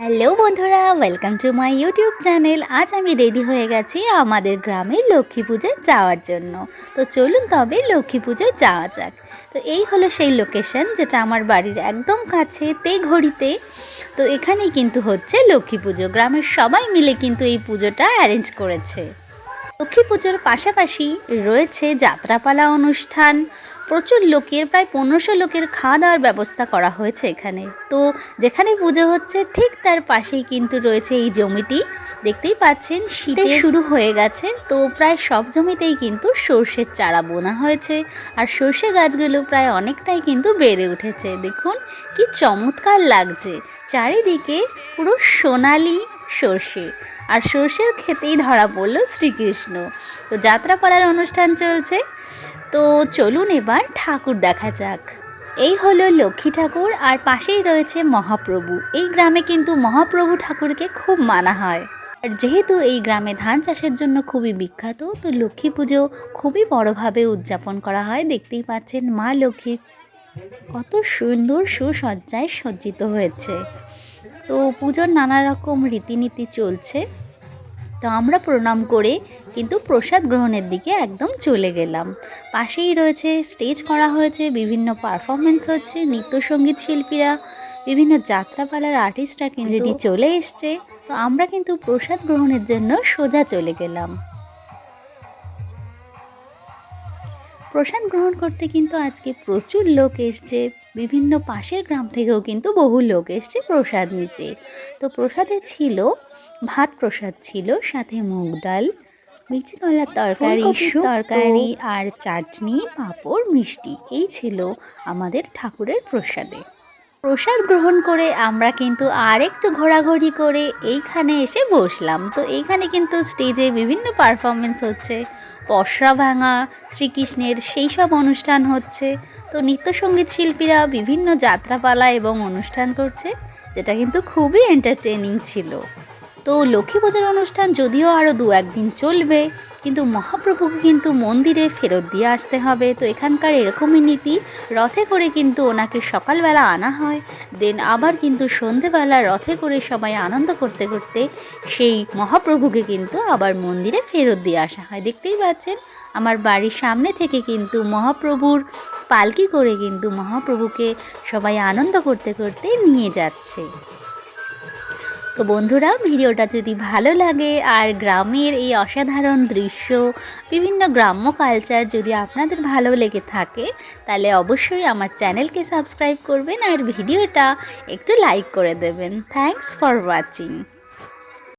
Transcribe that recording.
Hello বন্ধুরা welcome to my YouTube channel আজ আমি রেডি হয়ে গেছি আমাদের গ্রামে লক্ষ্মী পুজোয় যাওয়ার জন্য। তো চলুন তবে লক্ষ্মী পুজোয় যাওয়া যাক। তো এই হলো সেই লোকেশন যেটা আমার বাড়ির একদম কাছে, তে ঘড়িতে। তো এখানেই কিন্তু হচ্ছে লক্ষ্মী পুজো। গ্রামের সবাই মিলে কিন্তু এই পুজোটা অ্যারেঞ্জ করেছে। লক্ষ্মী পুজোর পাশাপাশি রয়েছে যাত্রাপালা অনুষ্ঠান প্রচুর লোকের প্রায় পনেরোশো লোকের খাওয়া দাওয়ার ব্যবস্থা করা হয়েছে এখানে। তো যেখানে পুজো হচ্ছে ঠিক তার পাশেই কিন্তু রয়েছে এই জমিটি। দেখতেই পাচ্ছেন শীতে শুরু হয়ে গেছে। তো প্রায় সব জমিতেই কিন্তু সর্ষের চারা বোনা হয়েছে। আর সর্ষে গাছগুলো প্রায় অনেকটাই কিন্তু বেড়ে উঠেছে। দেখুন কি চমৎকার লাগছে। চারিদিকে পুরো সোনালি সর্ষে। আর সর্ষের খেতেই ধরা পড়ল শ্রীকৃষ্ণ। তো যাত্রা যাত্রাপালার অনুষ্ঠান চলছে। তো চলুন এবার ঠাকুর দেখা যাক। এই হলো লক্ষ্মী ঠাকুর আর পাশেই রয়েছে মহাপ্রভু। এই গ্রামে কিন্তু মহাপ্রভু ঠাকুরকে খুব মানা হয়। আর যেহেতু এই গ্রামে ধান চাষের জন্য খুবই বিখ্যাত, তো লক্ষ্মী পুজো খুবই বড়োভাবে উদযাপন করা হয়। দেখতেই পাচ্ছেন মা লক্ষ্মী কত সুন্দর সুসজ্জায় সজ্জিত হয়েছে। তো পুজোর নানা রকম রীতিনীতি চলছে। তো আমরা প্রণাম করে কিন্তু প্রসাদ গ্রহণের দিকে একদম চলে গেলাম। পাশেই রয়েছে স্টেজ করা হয়েছে বিভিন্ন পারফরমেন্স হচ্ছে নৃত্যসঙ্গীত শিল্পীরা বিভিন্ন যাত্রাপালার আর্টিস্টরা কিন্তু চলে এসছে। তো আমরা কিন্তু প্রসাদ গ্রহণের জন্য সোজা চলে গেলাম। প্রসাদ গ্রহণ করতে কিন্তু আজকে প্রচুর লোক এসছে বিভিন্ন পাশের গ্রাম থেকেও কিন্তু বহু লোক এসছে প্রসাদ নিতে। তো প্রসাদে ছিল ভাত প্রসাদ ছিল সাথে মুগ ডাল মিচি কলার তরকারি তরকারি আর চাটনি পাঁপড় মিষ্টি এই ছিল আমাদের ঠাকুরের প্রসাদে। প্রসাদ গ্রহণ করে আমরা কিন্তু আর একটু ঘোরাঘুরি করে এইখানে এসে বসলাম। তো এইখানে কিন্তু স্টেজে বিভিন্ন পারফরমেন্স হচ্ছে। পশরা ভাঙা শ্রীকৃষ্ণের সেই সব অনুষ্ঠান হচ্ছে। তো নৃত্যসঙ্গীত শিল্পীরা বিভিন্ন যাত্রাপালা এবং অনুষ্ঠান করছে যেটা কিন্তু খুবই এন্টারটেনিং ছিল। তো লক্ষ্মী পুজোর অনুষ্ঠান যদিও আরও দু একদিন চলবে, কিন্তু মহাপ্রভুকে কিন্তু মন্দিরে ফেরত দিয়ে আসতে হবে। তো এখানকার এরকমই নীতি, রথে করে কিন্তু ওনাকে সকালবেলা আনা হয়, দেন আবার কিন্তু সন্ধেবেলা রথে করে সবাই আনন্দ করতে করতে সেই মহাপ্রভুকে কিন্তু আবার মন্দিরে ফেরত দিয়ে আসা হয়। দেখতেই পাচ্ছেন, আমার বাড়ির সামনে থেকে কিন্তু মহাপ্রভুর পালকি করে কিন্তু মহাপ্রভুকে সবাই আনন্দ করতে করতে নিয়ে যাচ্ছে। তো বন্ধুরা, ভিডিওটা যদি ভালো লাগে আর গ্রামের এই অসাধারণ দৃশ্য, বিভিন্ন গ্রাম্য কালচার যদি আপনাদের ভালো লেগে থাকে, তাহলে অবশ্যই আমার চ্যানেলকে সাবস্ক্রাইব করবেন আর ভিডিওটা একটু লাইক করে দেবেন। Thanks for watching